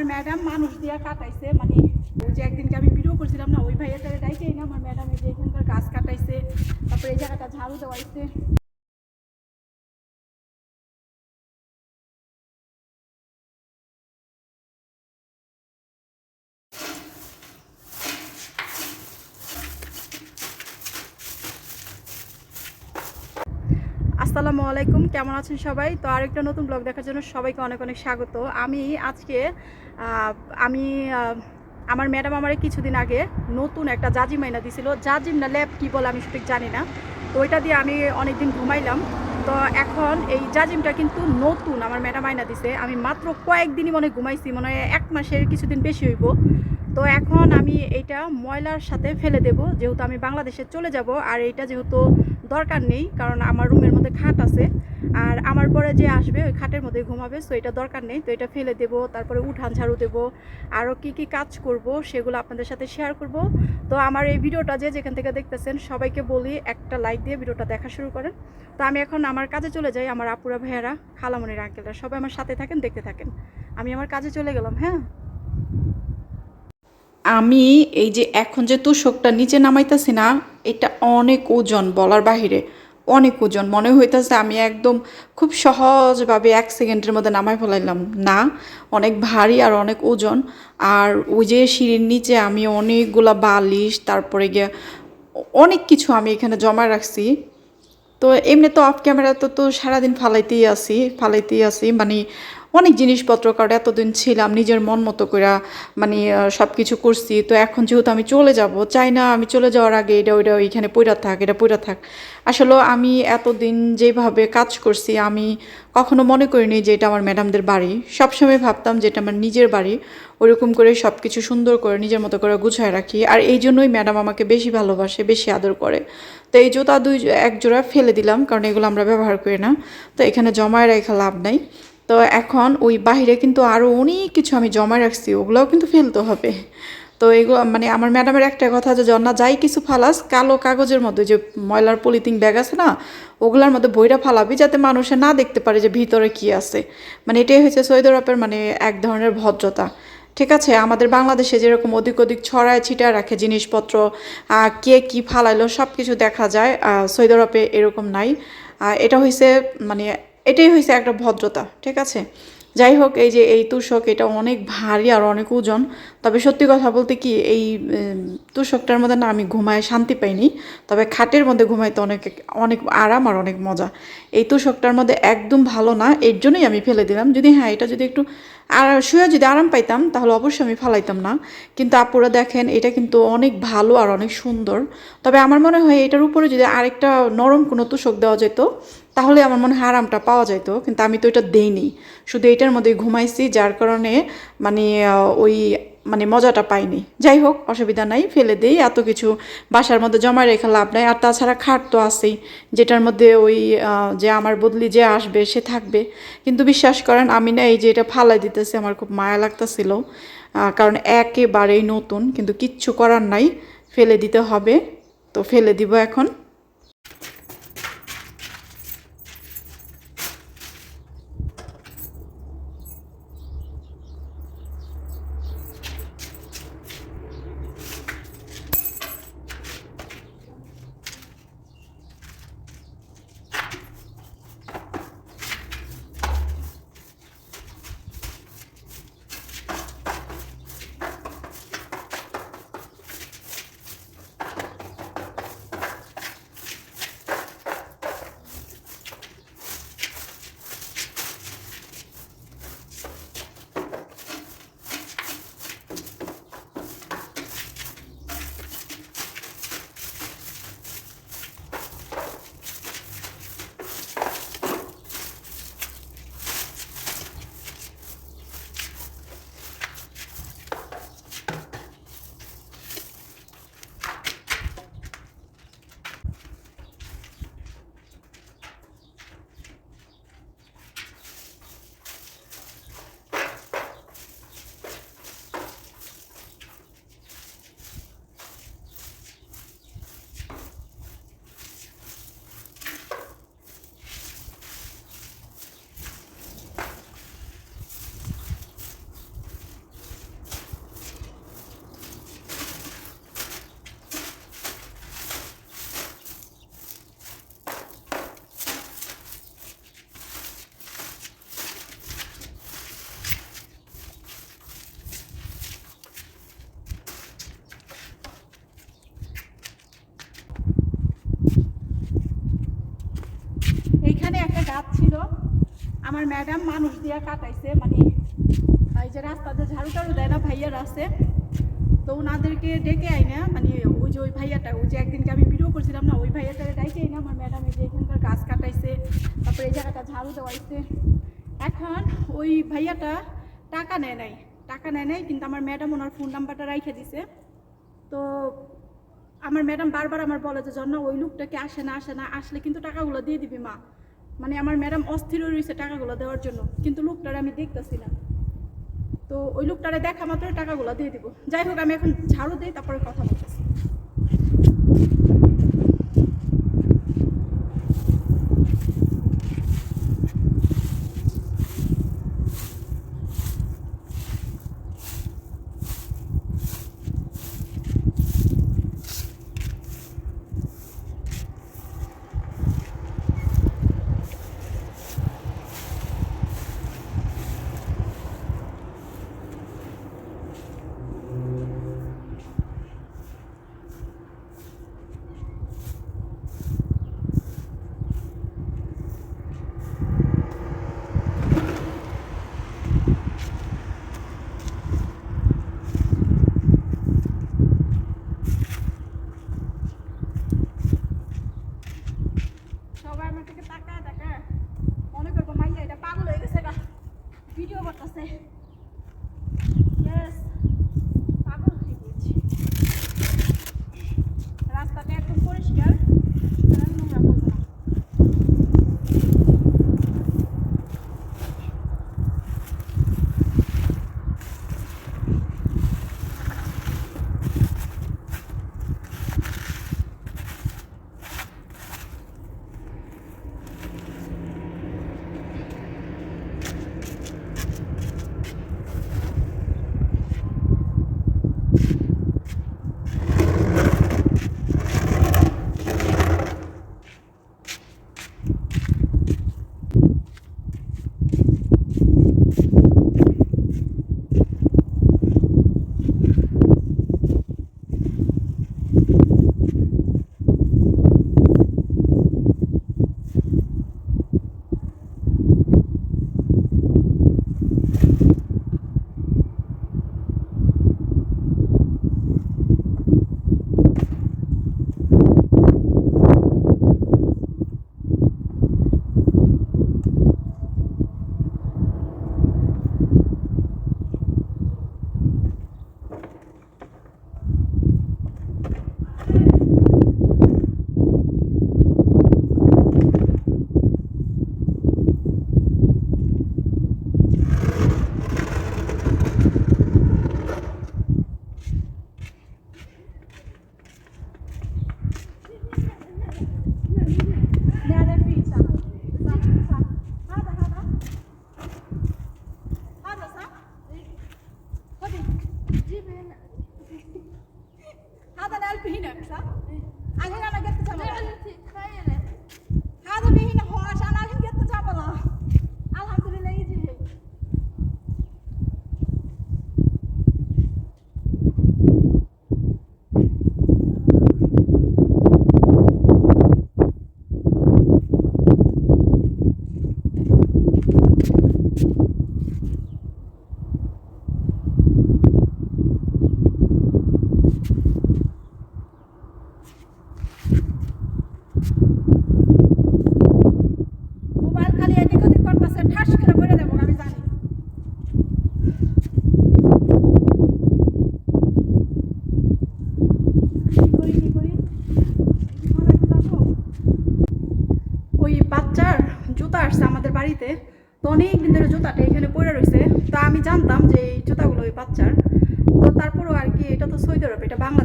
আমার ম্যাডাম মানুষ দিয়া কাটাইছে মানে ওই যে একদিনকে আমি ভিডিও করছিলাম না, ওই ভাইয়ের তারা ডাইকেই না আমার ম্যাডাম এই যে এখানকার গাছ কাটাইছে, তারপরে এই জায়গাটা ঝাড়ু দেওয়াইছে। আসসালামু আলাইকুম, কেমন আছেন সবাই? তো আরেকটা নতুন ব্লগ দেখার জন্য সবাইকে অনেক অনেক স্বাগত। আমি আজকে আমি আমার ম্যাডাম আমারে কিছুদিন আগে নতুন একটা জাজিম আইনা দিছিল। জাজিম না ল্যাব কী বলে আমি সঠিক জানি না। তো ওইটা দিয়ে আমি অনেকদিন ঘুমাইলাম। তো এখন এই জাজিমটা কিন্তু নতুন আমার ম্যাডাম আইনা দিছে। আমি মাত্র কয়েকদিনই মনে ঘুমাইছি, মনে হয় এক মাসের কিছুদিন বেশি হইব। তো এখন আমি এইটা ময়লার সাথে ফেলে দেব, যেহেতু আমি বাংলাদেশে চলে যাব। আর এইটা যেহেতু দরকার নেই, কারণ আমার রুমের মধ্যে খাট আছে। আর আমার পরে যে আসবে, ওই খাটের মধ্যে ঘুমাবে সো এটা দরকার নেই। তো এটা ফেলে দেব, তারপরে উঠান ঝাড়ু দেব আরও কি কি কাজ করব সেগুলো আপনাদের সাথে শেয়ার করব। তো আমার এই ভিডিওটা যে যেখান থেকে দেখতেছেন, সবাইকে বলি, একটা লাইক দিয়ে ভিডিওটা দেখা শুরু করেন। তো আমি এখন আমার কাজে চলে যাই, আমার আপুরা, ভাইয়ারা খালামনির আঙ্কেলরা সবাই আমার সাথে থাকেন, দেখতে থাকেন। আমি আমার কাজে চলে গেলাম হ্যাঁ? আমি এই যে এখন যে তুষকটা নিচে নামাইতেছি না, এটা অনেক ওজন বলার বাহিরে, অনেক ওজন। মনে হইতেছে আমি একদম খুব সহজভাবে এক সেকেন্ডের মধ্যে নামাই ফেলাইলাম। না, অনেক ভারী আর অনেক ওজন। আর ওই যে সিঁড়ির নিচে আমি অনেকগুলা বালিশ, তারপরে গিয়ে অনেক কিছু আমি এখানে জমা রাখছি। তো এমনি তো অফ ক্যামেরা তো তো সারাদিন ফালাইতেই আসি ফালাইতেই আসি মানে অনেক জিনিসপত্র কারণ এতদিন ছিলাম, নিজের মন মতো করে মানে সব কিছু করছি। তো এখন যেহেতু আমি চলে যাব, চাই না আমি চলে যাওয়ার আগে এটা, ওইটা, ওইখানে পইরা থাক, এটা পইরা থাক। আসলে আমি এতদিন যেভাবে কাজ করছি, আমি কখনো মনে করিনি যে এটা আমার ম্যাডামদের বাড়ি। সবসময় ভাবতাম যে এটা আমার নিজের বাড়ি। ওইরকম করে সব কিছু সুন্দর করে, নিজের মতো করে গুছায় রাখি। আর এই জন্যই ম্যাডাম আমাকে বেশি ভালোবাসে, বেশি আদর করে। তো এই জুতা দুই, এক জোড়া ফেলে দিলাম, কারণ এগুলো আমরা ব্যবহার করি না। তো এখানে জমায় রেখে লাভ নাই। তো এখন ওই বাহিরে কিন্তু আরও অনেক কিছু আমি জমা রাখছি, ওগুলোও কিন্তু ফেলতে হবে। তো এগুলো মানে আমার ম্যাডামের একটা কথা যে জন্না যাই কিছু ফালাস, কালো কাগজের মধ্যে যে ময়লার পলিথিন ব্যাগ আছে না, ওগুলার মধ্যে বইটা ফালাবি যাতে মানুষে না দেখতে পারে যে ভিতরে কি আছে। মানে এটাই হচ্ছে সৈয়দ আরবের মানে এক ধরনের ভদ্রতা। ঠিক আছে, আমাদের বাংলাদেশে যেরকম অধিক অধিক ছড়ায় ছিটায় রাখে জিনিসপত্র কে কি ফালাইলো সব কিছু দেখা যায় সৌদি আরবে এরকম নাই। এটা হয়েছে মানে এটাই হয়েছে একটা ভদ্রতা, ঠিক আছে? যাই হোক এই যে এই তুষক, এটা অনেক ভারী আর অনেক ওজন। তবে সত্যি কথা বলতে কি, এই তুষকটার মধ্যে না আমি ঘুমায় শান্তি পাইনি। তবে খাটের মধ্যে ঘুমাইতে অনেক অনেক আরাম আর অনেক মজা। এই তুষকটার মধ্যে একদম ভালো না, এর জন্যই আমি ফেলে দিলাম। যদি হ্যাঁ এটা যদি একটু আর শুয়ে যদি আরাম পাইতাম, তাহলে অবশ্যই আমি ফালাইতাম না। কিন্তু আপুরা দেখেন, এটা কিন্তু অনেক ভালো আর অনেক সুন্দর। তবে আমার মনে হয় এটার উপরে যদি আরেকটা নরম কোনো তুষক দেওয়া যেত তাহলে আমার মনে হয় আরামটা পাওয়া যেত কিন্তু আমি তো এটা দেইনি। শুধু এটার মধ্যে ঘুমাইছি, যার কারণে মানে ওই মানে মজাটা পাইনি। যাই হোক, অসুবিধা নাই, ফেলে দেই, এত কিছু বাসার মধ্যে জমা রেখে লাভ নাই। আর তাছাড়া খাট তো আছেই, যেটার মধ্যে ওই যে আমার বদলি যে আসবে, সে থাকবে। কিন্তু বিশ্বাস করেন, আমি না এই যে এটা ফালাই দিতেছি, আমার খুব মায়া লাগতেছিল। কারণ একেবারেই নতুন, কিন্তু কিচ্ছু করার নাই, ফেলে দিতে হবে। তো ফেলে দিব এখানে। আমার ম্যাডাম মানুষ দিয়া কাটাইছে মানে এই যে রাস্তাতে ঝাড়ু টাড়ু দেয় না, ভাইয়ার আছে। তো ওনাদেরকে ডেকে আইনা মানে ওই যে ওই ভাইয়াটা, ওই যে একদিনকে আমি ভিডিও করছিলাম না, ওই ভাইয়াটাকে ডেকে আইনা আমার ম্যাডাম, এই যে এখানকার গাছ কাটাইছে, তারপরে এই জায়গাটা ঝাড়ু দেওয়াইছে। এখন ওই ভাইয়াটা টাকা নেয় নাই, টাকা নেয় নাই, কিন্তু আমার ম্যাডাম ওনার ফোন নাম্বারটা রাইখে দিছে। তো আমার ম্যাডাম বারবার আমার বলে যে জন্য ওই লোকটাকে আসে না আসে না, আসলে কিন্তু টাকাগুলো দিয়ে দিবি মা। মানে আমার ম্যাডাম অস্থির রয়েছে টাকাগুলো দেওয়ার জন্য, কিন্তু লোকটারে আমি দেখতেছি না। তো ওই লোকটারে দেখা মাত্র টাকাগুলো দিয়ে দিব। যাই হোক, আমি এখন ঝাড়ু দিই, তারপরে কথা বলতেছি সবাই আমার থেকে তাকায় দেখে মনে করব মাইয়া এটা পাগল হয়ে গেছে গা ভিডিও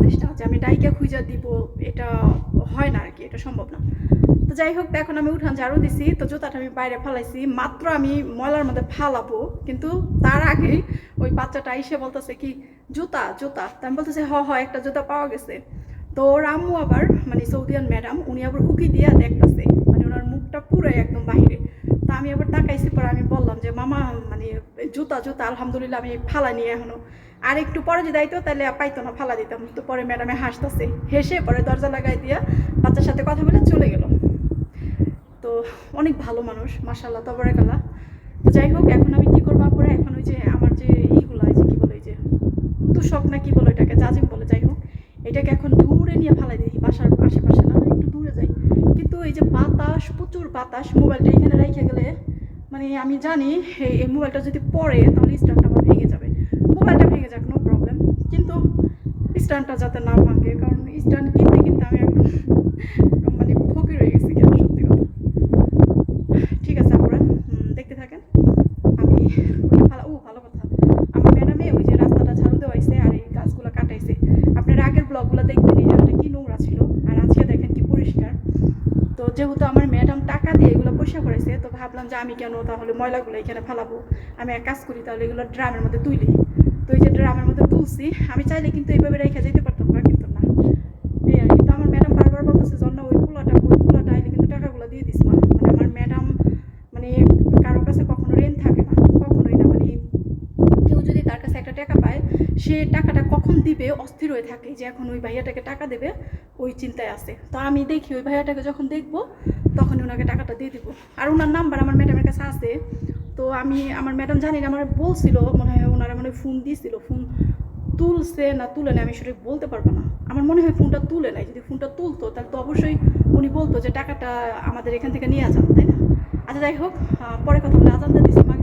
এটা বাংলাদেশটা আছে, আমি ডাইকা খুঁজা দিব, এটা হয় না আর কি এটা সম্ভব না। তো যাই হোক এখন আমি উঠান ঝাড়ু দিছি, তো জুতাটা আমি বাইরে ফালাইছি, মাত্র আমি ময়লার মধ্যে ফালাবো, কিন্তু তার আগে ওই বাচ্চাটা এসে বলতেছে কি, জুতা জুতা। তো আমি বলতেছে, হ হ, একটা জুতা পাওয়া গেছে। তো আম্মু আবার মানে সৌদিয়ান ম্যাডাম, উনি আবার উকি দিয়া দেখতেছে মানে ওনার মুখটা পুরাই একদম বাহিরে। তা আমি আবার তাকাইছি, পরে আমি বললাম যে, মামা মানে জুতা জুতা, আলহামদুলিল্লাহ, আমি ফালা নিয়ে এখনও। আর একটু পরে যদি দায়িত্ব তাহলে পাইতো না, ফালা দিতাম। তো পরে ম্যাডামে হাসতেছে। হেসে পরে দরজা লাগাই দিয়া বাচ্চার সাথে কথা বলে চলে গেল। তো অনেক ভালো মানুষ মাসাল্লাহ তবরাকাল্লাহ। তো যাই হোক, এখন আমি কি করব পরে এখন ওই যে আমার যে এইগুলো, এই যে কি বলে যে তুষক না কি বলে এটাকে জাজিম বলে, যাই হোক। এটাকে এখন দূরে নিয়ে ফালাই দিই, বাসার আশেপাশে না একটু দূরে যাই। কিন্তু এই যে বাতাস, প্রচুর বাতাস, মোবাইলটা এখানে রেখে গেলে মানে আমি জানি, এই- মোবাইলটা যদি পড়ে, তাহলে যাবে মোবাইলটা ভেঙে যাক নো প্রবলেম কিন্তু স্ট্যান্ডটা যাতে না ভাঙে, কারণ স্ট্যান্ড কিনতে কিনতে আমি একদম মানে ফকির হয়ে গেছি সত্যি কথা। ঠিক আছে আপনারা দেখতে থাকেন। আমি ভালো, ও, ভালো কথা। আমার ম্যাডামে ওই যে রাস্তাটা ঝাড়ু দেওয়াইছে আর এই গাছগুলো কাটাইছে। আপনার আগের ব্লগগুলো দেখবেন এই জায়গাটা কি নোংরা ছিল। আর আজকে দেখেন কি পরিষ্কার। তো যেহেতু আমার ম্যাডাম টাকা দিয়ে এগুলো পয়সা করেছে, তো ভাবলাম যে আমি কেন তাহলে ময়লাগুলো এখানে ফেলাবো। আমি এক কাজ করি, তাহলে এগুলো ড্রামের মধ্যে তুলি তো এই যে ড্রামের মধ্যে আমি চাইলে কিন্তু এইভাবে রেখে যেতে পারতাম না কিন্তু না। এই আর কি। তো আমার ম্যাডাম বারবার বলতেছে জন্য ওই পোলাটা ওই পোলাটা আইলে কিন্তু টাকাগুলো দিয়ে দিস মা। মানে আমার ম্যাডাম মানে কারও কাছে কখনো রেন থাকে না, কখনোই না। মানে কেউ যদি তার কাছে একটা টাকা পায়, সে টাকাটা কখন দিবে, অস্থির হয়ে থাকে যে এখন ওই ভাইয়াটাকে টাকা দেবে, ওই চিন্তায় আছে। তো আমি দেখি ওই ভাইয়াটাকে যখন দেখব, তখনই ওনাকে টাকাটা দিয়ে দিব। আর ওনার নাম্বার আমার ম্যাডামের কাছে আছে। তো আমি, আমার ম্যাডাম জানি না, আমার বলছিল, মনে হয় ওনারা মানে ফোন দিয়েছিল ফোন তুলছে না তুলে না আমি সেটা বলতে পারব না। আমার মনে হয় ফোনটা তুলে নাই যদি ফোনটা তুলতো, তাহলে তো অবশ্যই উনি বলতো যে টাকাটা আমাদের এখান থেকে নিয়ে আসান তাই না? আচ্ছা যাই হোক পরে কথা বলে আজানটা দিচ্ছি।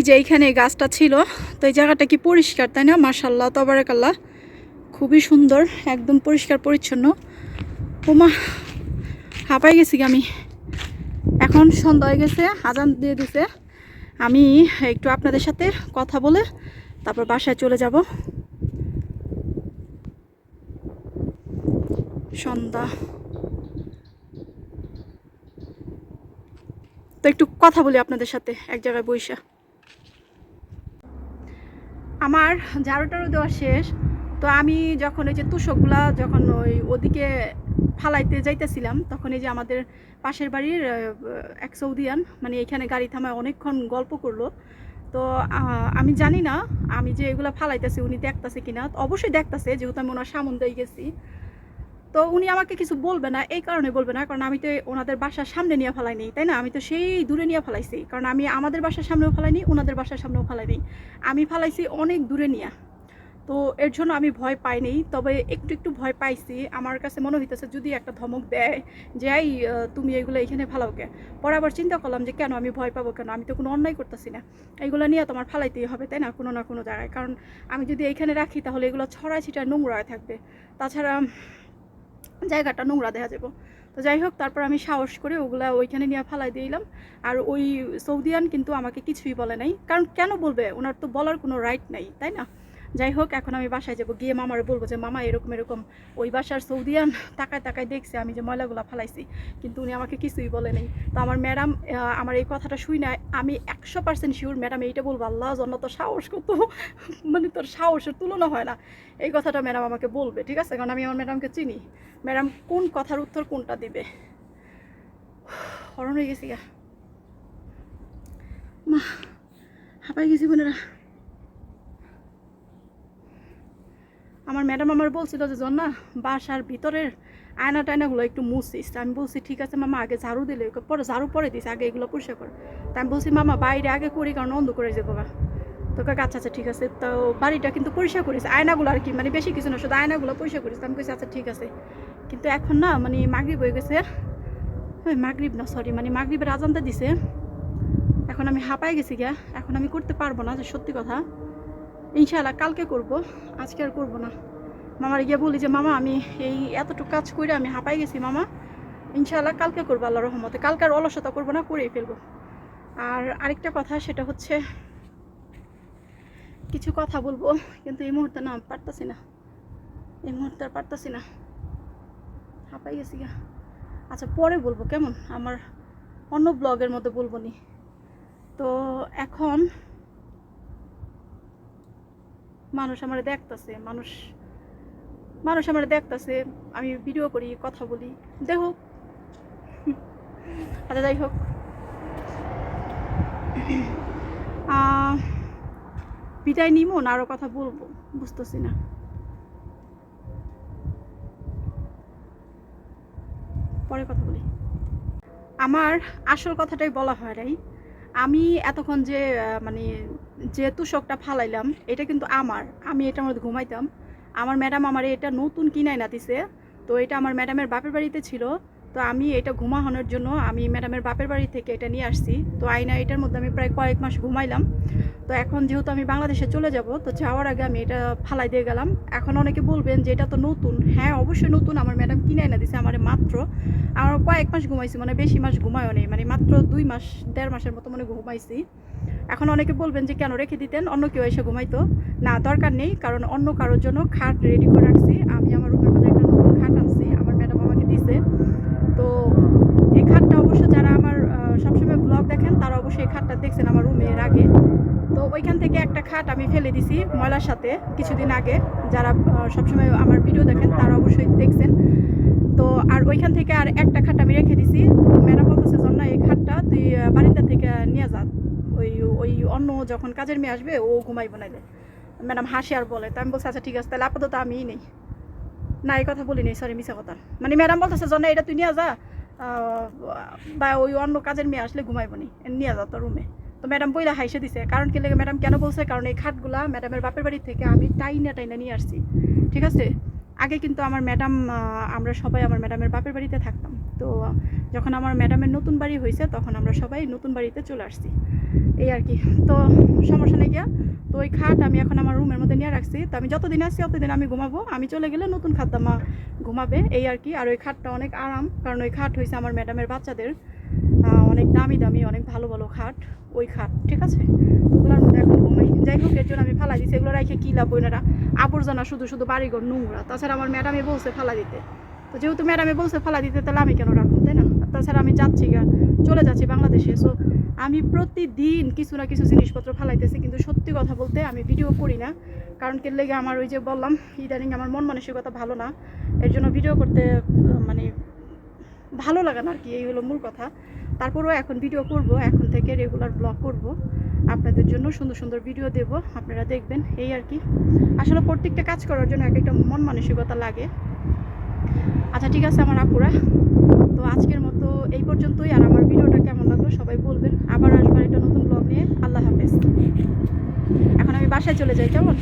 এই যে এইখানে গাছটা ছিল, তো এই জায়গাটা কি পরিষ্কার, তাই না? মার্শাল্লাহ তবারাকাল্লাহ। খুবই সুন্দর, একদম পরিষ্কার, পরিচ্ছন্ন। ওমা, হাঁপাই গেছি আমি। এখন সন্ধ্যা হয়ে গেছে, আজান দিয়ে দিছে। আমি একটু আপনাদের সাথে কথা বলে তারপর বাসায় চলে যাব। সন্ধ্যা। তো একটু কথা বলি আপনাদের সাথে, এক জায়গায় বইসা। আমার ঝাড়ু টাড়ু দেওয়া শেষ। তো আমি যখন ওই যে তুষকগুলা যখন ওই ওদিকে ফালাইতে যাইতেছিলাম, তখন এই যে আমাদের পাশের বাড়ির এক সৌদিয়ান মানে এখানে গাড়ি থামায় অনেকক্ষণ গল্প করল। তো আমি জানি না আমি যে এগুলো ফালাইতেছি উনি দেখতেছে কিনা। অবশ্যই দেখতেছে, যেহেতু আমি ওনার সামন দিয়ে গেছি। তো উনি আমাকে কিছু বলবে না, এই কারণে বলবে না, কারণ আমি তো ওনাদের বাসার সামনে নিয়ে ফেলাইনি, তাই না? আমি তো সেই দূরে নিয়ে ফেলাইছি, কারণ আমি আমাদের বাসার সামনেও ফেলাইনি, ওনাদের বাসার সামনেও ফেলাইনি। আমি ফেলাইছি অনেক দূরে নিয়ে। তো এর জন্য আমি ভয় পাইনি তবে একটু একটু ভয় পাইছি। আমার কাছে মনে হইতেছে যদি একটা ধমক দেয় যে, এই তুমি এগুলো এখানে ফালাওকে। পরে আবার চিন্তা করলাম যে, কেন আমি ভয় পাবো কেন? আমি তো কোনো অন্যায় করতেছি না। এগুলো নিয়ে তোমার ফালাইতেই হবে, তাই না? কোনো না কোনো জায়গায়। কারণ আমি যদি এখানে রাখি, তাহলে এগুলো ছড়ায় ছিটায় নোংরা থাকবে। তাছাড়া জায়গাটা নোংরা দেখা যাব। তো যাই হোক, তারপর আমি সাহস করে ওগুলা ওইখানে নিয়ে ফালাই দিলাম। আর ওই সৌদিয়ান কিন্তু আমাকে কিছুই বলে নাই। কারণ কেন বলবে? ওনার তো বলার কোনো রাইট নাই, তাই না? যাই হোক এখন আমি বাসায় যাব। গিয়ে মামারে বলব যে, মামা, এরকম এরকম। ওই বাসার সৌদিয়ান তাকায় তাকায় দেখছে আমি যে ময়লাগুলা ফালাইছি। কিন্তু উনি আমাকে কিছুই বলে নেই। তো আমার ম্যাডাম আমার এই কথাটা শুই না আমি একশো পার্সেন্ট শিওর ম্যাডাম, এইটা বলব, আল্লাহ জন্য তোর সাহস কত? মানে তোর সাহসের তুলনা হয় না। এই কথাটা ম্যাডাম আমাকে বলবে, ঠিক আছে? কারণ আমি আমার ম্যাডামকে চিনি। ম্যাডাম কোন কথার উত্তর কোনটা দিবে? হরণ হয়ে গেছি গা। মা, হাঁপাই গেছি বোনেরা। আমার ম্যাডাম আমার বলছিল যে, জন্না, বাসার ভিতরের আয়না টায়নাগুলো একটু মুছিস। আমি বলছি, ঠিক আছে মামা, আগে ঝাড়ু দিলে পরে ঝাড়ু পরে দিস, আগে এগুলো পরিষ্কার কর। তা আমি বলছি, মামা, বাইরে আগে করি, কারণ অন্ধ করে যে গা। তো কাকা আচ্ছা আচ্ছা ঠিক আছে। তো বাড়িটা কিন্তু পরিষ্কার করিস, আয়নাগুলো আর কি মানে বেশি কিছু না, শুধু আয়নাগুলো পরিষ্কার করিস। আমি কইছি আচ্ছা ঠিক আছে। কিন্তু এখন না মানে মাগরিব হয়ে গেছে। ওই মাগরিব না সরি মানে মাগরিবের আজানটা দিছে। এখন আমি হাঁপাই গেছি গা। এখন আমি করতে পারব না, যে সত্যি কথা। ইনশাআল্লাহ কালকে করব, আজকে আর করব না। মামার গিয়ে বলি যে, মামা, আমি এই এতটুকু কাজ করে আমি হাঁপাই গেছি, মামা। ইনশাআল্লাহ কালকে করব আল্লাহ রহমতে। কালকে আর অলসতা করব না, করেই ফেলব। আর আরেকটা কথা, সেটা হচ্ছে, কিছু কথা বলব, কিন্তু এই মুহূর্তে না, পারতাছি না। এই মুহূর্তে আর পারতাছি না। হাঁপাই গেছি আচ্ছা পরে বলব, কেমন? আমার অন্য ব্লগের মধ্যে বলব নি। তো এখন মানুষ আমার দেখতাছে, মানুষ মানুষ আমার দেখতাছে, আমি ভিডিও করি, কথা বলি। দেখো আচ্ছা যাই হোক। বিদায় নিমো, না আরও কথা বলব, বুঝতেছি না। পরে কথা বলি। আমার আসল কথাটাই বলা হয় নাই। আমি এতক্ষণ যে মানে যে তুষকটা ফালাইলাম, এটা কিন্তু আমার। আমি এটা মধ্যে ঘুমাইতাম। আমার ম্যাডাম আমার এটা নতুন কিনাই না দিছে। তো এটা আমার ম্যাডামের বাপের বাড়িতে ছিল। তো আমি এটা ঘুমানোর জন্য আমি ম্যাডামের বাপের বাড়ি থেকে এটা নিয়ে আসছি। তো আইনা এটার মধ্যে আমি প্রায় কয়েক মাস ঘুমাইলাম। তো এখন যেহেতু আমি বাংলাদেশে চলে যাব, তো যাওয়ার আগে আমি এটা ফালাই দিয়ে গেলাম। এখন অনেকে বলবেন যে এটা তো নতুন। হ্যাঁ অবশ্যই নতুন। আমার ম্যাডাম কিনে না দিছে আমার মাত্র। আমার কয়েক মাস ঘুমাইছি মানে বেশি মাস ঘুমায়ও নেই। মানে মাত্র দুই মাস, দেড় মাসের মতো মানে ঘুমাইছি। এখন অনেকে বলবেন যে কেন রেখে দিতেন? অন্য কেউ এসে ঘুমাইতো। না, দরকার নেই, কারণ অন্য কারোর জন্য খাট রেডি করে রাখছি। আমি আমার রুমের মধ্যে একটা নতুন খাট আনছি আমার ম্যাডাম আমাকে দিছে তো এই খাটটা অবশ্য যারা আমার আহ, সবসময় ব্লগ দেখেন তারা অবশ্যই এই খাটটা দেখছেন আমার রুমে এর আগে তো ওইখান থেকে একটা খাট আমি ফেলে দিছি ময়লার সাথে কিছুদিন আগে। যারা সবসময় আমার ভিডিও দেখেন, তারা অবশ্যই দেখছেন। তো আর ওইখান থেকে আর একটা খাট আমি রেখে দিছি। তো ম্যাডাম বলতেছে জন্য এই খাটটা তুই বারিন্দা থেকে নিয়ে যা। ওই ওই অন্য যখন কাজের মেয়ে আসবে, ও ঘুমাইব নাইলে। ম্যাডাম হাসি আর বলে। তো আমি বলছি আচ্ছা ঠিক আছে, তাহলে আপাতত আমিই নেই। না, এই কথা বলি নেই সরি মিশা কথা। মানে ম্যাডাম বলতেছে জন্য এটা তুই নিয়ে যা। বা ওই অন্য কাজের মেয়ে আসলে ঘুমাইব নি। নিয়ে যা তোর রুমে তো ম্যাডাম বইলা হাইসে দিছে। কারণ কি লেগে ম্যাডাম কেন বলছে? কারণ এই খাটগুলা ম্যাডামের বাপের বাড়ি থেকে আমি টাইনা টাইনা নিয়ে আসছি। ঠিক আছে? আগে কিন্তু আমার ম্যাডাম আমরা সবাই আমার ম্যাডামের বাপের বাড়িতে থাকতাম। তো যখন আমার ম্যাডামের নতুন বাড়ি হয়েছে তখন আমরা সবাই নতুন বাড়িতে চলে আসছি। এই আর কি। তো সমস্যা নেই গিয়া। তো ওই খাট আমি এখন আমার রুমের মধ্যে নিয়ে রাখছি। তো আমি যতদিন আসছি ততদিন আমি ঘুমাবো। আমি চলে গেলে নতুন খাদ্দামা ঘুমাবে। এই আর কি। আর ওই খাটটা অনেক আরাম। কারণ ওই খাট হয়েছে আমার ম্যাডামের বাচ্চাদের অনেক দামি দামি, অনেক ভালো ভালো খাট, ওই খাট, ঠিক আছে? ওগুলোর মধ্যে এখন ঘুমাই যাই হোক, এর জন্য আমি ফালা দিচ্ছি এগুলো রেখে কী লাভ ওনারা আবর্জনা, শুধু শুধু বাড়িঘর, নোংরা। তাছাড়া আমার ম্যাডামে বলছে ফালা দিতে। তো যেহেতু ম্যাডামে বলছে ফালা দিতে, তাহলে আমি কেন রাখব, তাই না? তাছাড়া আমি যাচ্ছি চলে যাচ্ছি বাংলাদেশে। সো আমি প্রতিদিন কিছু না কিছু জিনিসপত্র ফালাইতেছি, কিন্তু সত্যি কথা বলতে আমি ভিডিও করি না। কারণ কে লেগে আমার ওই যে বললাম, ইদানিং আমার মন মানসিকতা ভালো না। এর জন্য ভিডিও করতে মানে ভালো লাগে না আর কি, এই হলো মূল কথা। তারপরেও এখন ভিডিও করব, এখন থেকে রেগুলার ব্লগ করব। আপনাদের জন্য সুন্দর সুন্দর ভিডিও দেব, আপনারা দেখবেন, এই আর কি। আসলে প্রত্যেকটা কাজ করার জন্য এক একটা মন মানসিকতা লাগে। আচ্ছা ঠিক আছে আমার আপুরা। তো আজকের মতো এই পর্যন্তই, আর আমার ভিডিওটা কেমন লাগল সবাই বলবেন। আবার আসবার একটা নতুন ব্লগ নিয়ে। আল্লাহ হাফেজ। এখন আমি বাসায় চলে যাই, কেমন?